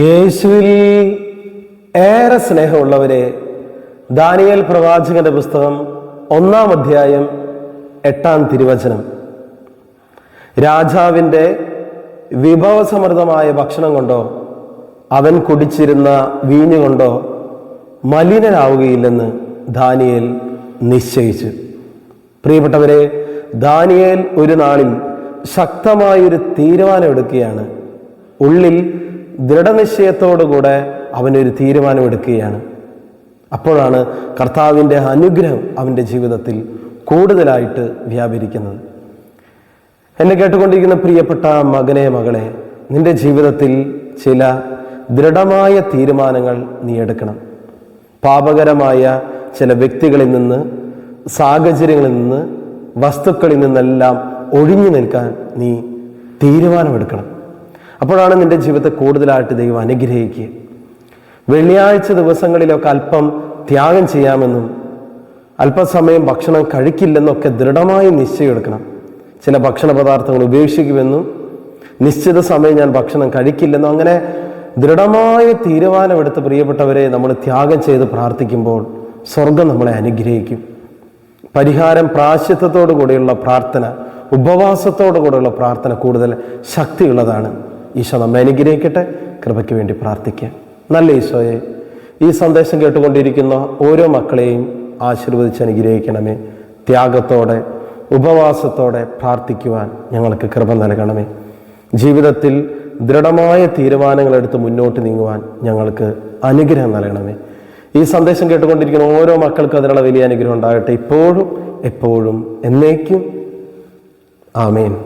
യേശുവിൽ ഏറെ സ്നേഹമുള്ളവരെ ദാനിയൽ പ്രവാചകന്റെ പുസ്തകം ഒന്നാം അധ്യായം എട്ടാം തിരുവചനം. രാജാവിന്റെ വിഭവസമൃദ്ധമായ ഭക്ഷണം കൊണ്ടോ അവൻ കുടിച്ചിരുന്ന വീഞ്ഞുകൊണ്ടോ മലിനരാവുകയില്ലെന്ന് ദാനിയേൽ നിശ്ചയിച്ചു. പ്രിയപ്പെട്ടവരെ ദാനിയേൽ ഒരു നാളിൽ ശക്തമായൊരു തീരുമാനമെടുക്കുകയാണ്. ഉള്ളിൽ ദൃഢനിശ്ചയത്തോടുകൂടെ അവനൊരു തീരുമാനമെടുക്കുകയാണ്. അപ്പോഴാണ് കർത്താവിന്റെ അനുഗ്രഹം അവന്റെ ജീവിതത്തിൽ കൂടുതലായിട്ട് വ്യാപരിക്കുന്നത്. എന്നെ കേട്ടുകൊണ്ടിരിക്കുന്ന പ്രിയപ്പെട്ട മകനെ മകളെ നിന്റെ ജീവിതത്തിൽ ചില ദൃഢമായ തീരുമാനങ്ങൾ നീ എടുക്കണം. പാപകരമായ ചില വ്യക്തികളിൽ നിന്ന് സാഹചര്യങ്ങളിൽ നിന്ന് വസ്തുക്കളിൽ നിന്നെല്ലാം ഒഴിഞ്ഞു നിൽക്കാൻ നീ തീരുമാനമെടുക്കണം. അപ്പോഴാണ് നിന്റെ ജീവിതത്തെ കൂടുതലായിട്ട് ദൈവം അനുഗ്രഹിക്കുക. വെള്ളിയാഴ്ച ദിവസങ്ങളിലൊക്കെ അല്പം ത്യാഗം ചെയ്യാമെന്നും അല്പസമയം ഭക്ഷണം കഴിക്കില്ലെന്നൊക്കെ ദൃഢമായി നിശ്ചയമെടുക്കണം ചില ഭക്ഷണ പദാർത്ഥങ്ങൾ ഉപേക്ഷിക്കുമെന്നും നിശ്ചിത സമയം ഞാൻ ഭക്ഷണം കഴിക്കില്ലെന്നും അങ്ങനെ ദൃഢമായ തീരുമാനമെടുത്ത് പ്രിയപ്പെട്ടവരെ നമ്മൾ ത്യാഗം ചെയ്ത് പ്രാർത്ഥിക്കുമ്പോൾ സ്വർഗം നമ്മളെ അനുഗ്രഹിക്കും. പരിഹാരം പ്രാശ്യത്വത്തോടു കൂടിയുള്ള പ്രാർത്ഥന ഉപവാസത്തോടു കൂടെയുള്ള പ്രാർത്ഥന കൂടുതൽ ശക്തിയുള്ളതാണ്. ഈശോ നമ്മെ അനുഗ്രഹിക്കട്ടെ. കൃപയ്ക്ക് വേണ്ടി പ്രാർത്ഥിക്കാം. നല്ല ഈശോയെ ഈ സന്ദേശം കേട്ടുകൊണ്ടിരിക്കുന്ന ഓരോ മക്കളെയും ആശീർവദിച്ച് അനുഗ്രഹിക്കണമേ. ത്യാഗത്തോടെ ഉപവാസത്തോടെ പ്രാർത്ഥിക്കുവാൻ ഞങ്ങൾക്ക് കൃപ നൽകണമേ. ജീവിതത്തിൽ ദൃഢമായ തീരുമാനങ്ങളെടുത്ത് മുന്നോട്ട് നീങ്ങുവാൻ ഞങ്ങൾക്ക് അനുഗ്രഹം നൽകണമേ. ഈ സന്ദേശം കേട്ടുകൊണ്ടിരിക്കുന്ന ഓരോ മക്കൾക്കും അതിനുള്ള വലിയ അനുഗ്രഹം ഉണ്ടാകട്ടെ. ഇപ്പോഴും എപ്പോഴും എന്നേക്കും. ആമേൻ.